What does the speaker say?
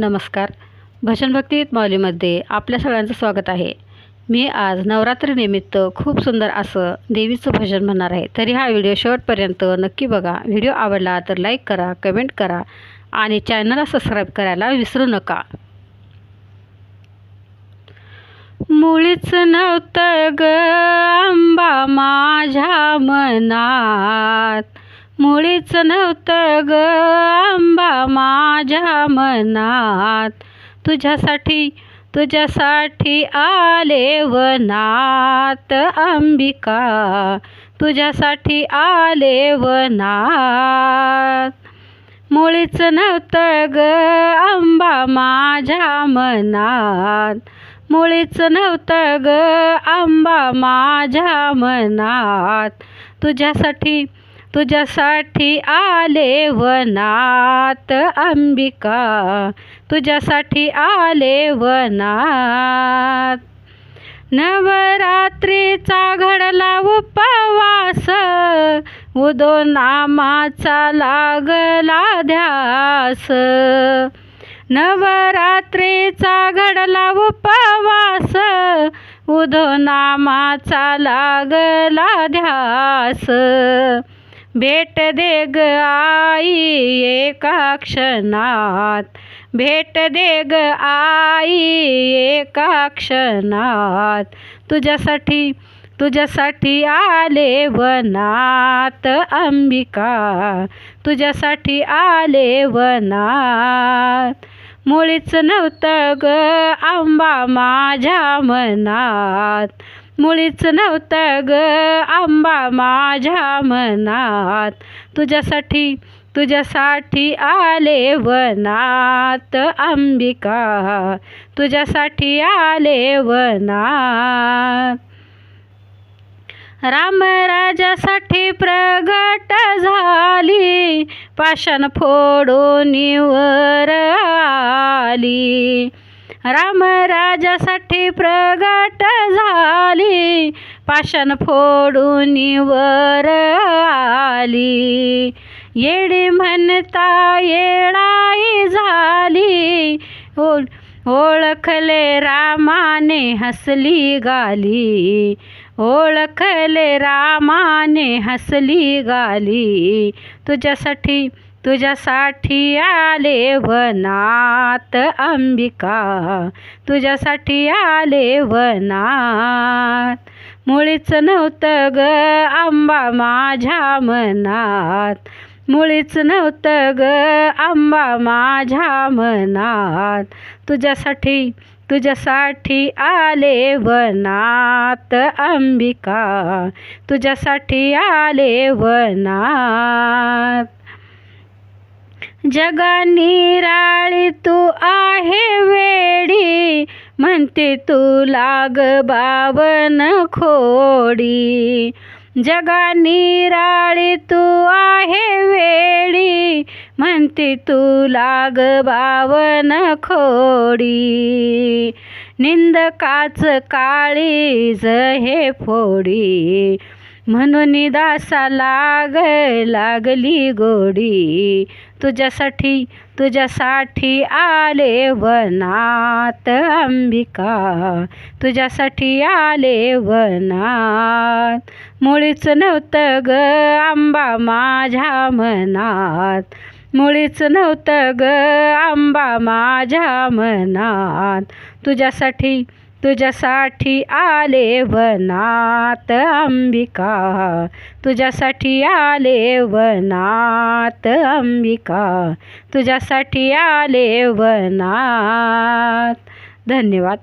नमस्कार. भजन भक्ती माऊलीमध्ये आपल्या सगळ्यांचं स्वागत आहे. मी आज नवरात्रीनिमित्त खूप सुंदर असं देवीचं भजन म्हणणार आहे. तरी हा व्हिडिओ शेवटपर्यंत नक्की बघा. व्हिडिओ आवडला तर लाईक करा कमेंट करा आणि चॅनलला सबस्क्राईब करायला विसरू नका. मुळीच नव्हतं ग आंबा माझ्या मनात. मुळीच नव्हतं ग आंबा माझ्या मनात. तुझ्यासाठी तुझ्यासाठी आले वनात अंबिका. तुझ्यासाठी आले वनात. मुळीच नव्हतं ग आंबा माझ्या मनात. मुळीच नव्हतं ग आंबा माझ्या मनात. तुझ्यासाठी तुझ्यासाठी आले वनात अंबिका. तुझ्यासाठी आले वनात. नवरात्रीचा घडला उपवास. उदो नामाचा लागला ध्यास. नवरात्रीचा घडला उपवास. उदो नामाचा लागला ध्यास. भेट दे ग आई एका क्षणात भेट दे ग आई एका क्षणात तुझ्यासाठी तुझ्यासाठी आले वनात अंबिका. तुझ्यासाठी आले वनात. मुळीच नव्हतं ग आंबा माझ्या मनात. मुळीच नव्हतं ग आंबा माझ्या मनात. तुझ्यासाठी तुझ्यासाठी आले वनात अंबिका. तुझ्यासाठी आले वनात. रामराजासाठी प्रगट झाली पाषाण फोडून आली. रामराजासाठी प्रगट झाली. पाषाण फोडून वर आली. येडी म्हणता येडाई झाली. ओळ ओळखले रामाने हसली गाली. ओळखले रामाने हसली गाली. तुझ्यासाठी तुझ्यासाठी आले वनात अंबिका. तुझ्यासाठी आले वनात. मुळीच नव्हतं ग आंबा माझ्या मनात. मुळीच नव्हतं ग आंबा माझ्या मनात. तुझ्यासाठी तुझ्यासाठी आले वनात अंबिका. तुझ्यासाठी आले वनात. जगा निराळी तू आहे वेडी म्हणते तू लाग बावन खोडी. जगा निराळी तू आहे वेडी म्हणते तू लाग बावन खोडी. निंदकाच काळीज हे फोडी म्हणून दासा लाग लागली गोडी. तुझ्यासाठी तुझ्यासाठी आले वनात अंबिका. तुझ्यासाठी आले वनात. मुळीच नव्हतं ग आंबा माझ्या मनात. मुळीच नव्हतं ग आंबा माझ्या मनात. तुझ्यासाठी तुझ्यासाठी आले वनात अंबिका. तुझ्यासाठी आले वनात अंबिका. तुझ्यासाठी आले वनात. धन्यवाद.